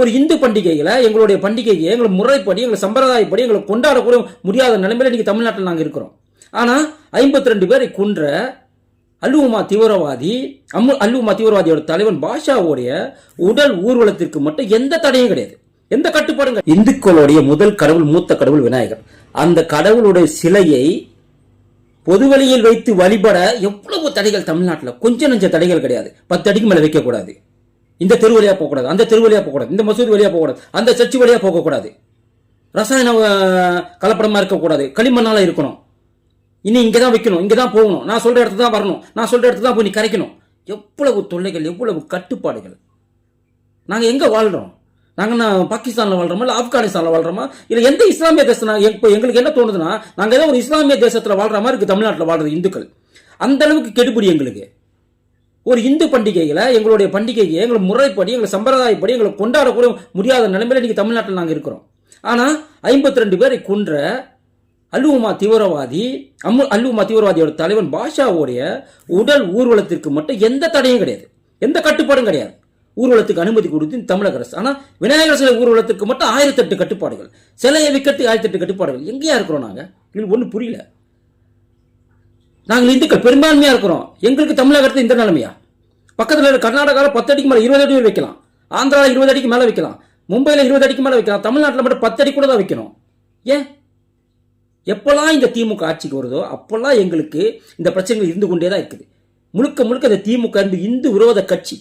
ஒரு இந்து பண்டிகைகளை எங்களுடைய பண்டிகையை எங்களை முறைப்படி எங்களை சம்பிரதாயப்படி எங்களை கொண்டாடக்கூட முடியாத நிலைமையில இன்னைக்கு தமிழ்நாட்டில் நாங்கள் இருக்கிறோம். ஆனால் ஐம்பத்தி ரெண்டு பேரை கொன்ற அல்லுமா தீவிரவாதி அம்மு அல்லுமா தீவிரவாதியோட தலைவன் பாஷாவுடைய உடல் ஊர்வலத்திற்கு மட்டும் எந்த தடையும் கிடையாது. எந்த கட்டுப்பாடும் இந்துக்களுடைய முதல் கடவுள் மூத்த கடவுள் விநாயகர். அந்த கடவுளுடைய சிலையை பொதுவெளியில் வைத்து வழிபட எவ்வளவு தடைகள் தமிழ்நாட்டில். கொஞ்சம் நஞ்ச தடைகள் கிடையாது. பத்து அடிக்கு மேலே வைக்கக்கூடாது. இந்த தெரு வழியாக போகக்கூடாது அந்த தெரு வழியாக போகக்கூடாது இந்த மசூதி வழியாக போகக்கூடாது அந்த சர்ச்சு வழியாக போகக்கூடாது. ரசாயன கலப்படமாக இருக்கக்கூடாது களிமண்ணால் இருக்கணும். இனி இங்கே தான் வைக்கணும் இங்கே தான் போகணும். நான் சொல்கிற இடத்துல தான் வரணும். நான் சொல்கிற இடத்துல தான் போய் நீ கரைக்கணும். எவ்வளவு தொல்லைகள் எவ்வளவு கட்டுப்பாடுகள். நாங்கள் எங்கே வாழ்கிறோம் நாங்கள் நான் பாகிஸ்தானில் வாழ்கிறோமா இல்லை ஆப்கானிஸ்தானில் வாழ்கிறோமா இல்லை எந்த இஸ்லாமிய தேசம் இப்போ எங்களுக்கு என்ன தோணுதுன்னா நாங்கள் ஏதோ ஒரு இஸ்லாமிய தேசத்தில் வாழ்கிற மாதிரி இருக்குது தமிழ்நாட்டில் வாழ்கிற இந்துக்கள். அந்த அளவுக்கு கெடுபிடி எங்களுக்கு. ஒரு இந்து பண்டிகைகளை எங்களுடைய பண்டிகையை எங்களை முறைப்படி எங்களை சம்பிரதாயப்படி எங்களை கொண்டாடக்கூட முடியாத நிலைமையில இன்னைக்கு தமிழ்நாட்டில் நாங்கள் இருக்கிறோம். ஆனால் ஐம்பத்தி ரெண்டு பேரை கொன்ற அல்லுமா தீவிரவாதி அம்மு அல்லுமா தீவிரவாதியோட தலைவன் பாஷாவுடைய உடல் ஊர்வலத்திற்கு மட்டும் எந்த தடையும் கிடையாது. எந்த கட்டுப்பாடும் கிடையாது. ஊர்வலத்துக்கு அனுமதி கொடுத்து தமிழக அரசு. ஆனால் விநாயகர் சிலை ஊர்வலத்துக்கு மட்டும் ஆயிரத்தெட்டு கட்டுப்பாடுகள். சிலையை விற்கட்டு ஆயிரத்தெட்டு கட்டுப்பாடுகள். எங்கேயா இருக்கிறோம் நாங்கள் இது ஒன்றும் புரியல. நாங்கள் இந்துக்கள் பெரும்பான்மையா இருக்கிறோம். எங்களுக்கு தமிழகத்தில் இந்த நிலைமையா? பக்கத்தில் இருக்க கர்நாடகாவில் பத்து அடிக்கு மேலே இருபது அடி வைக்கலாம். ஆந்திராவில் இருபது அடிக்கு மேலே வைக்கலாம். மும்பையில் இருபது அடிக்கு மேலே வைக்கலாம். தமிழ்நாட்டில் மட்டும் பத்து அடி கூட தான் வைக்கணும். ஏன்? எப்போல்லாம் இந்த திமுக ஆட்சிக்கு வருதோ அப்போல்லாம் எங்களுக்கு இந்த பிரச்சனைகள் இருந்து கொண்டே தான் இருக்குது. முழுக்க முழுக்க இந்த திமுக இந்து விரோத கட்சி.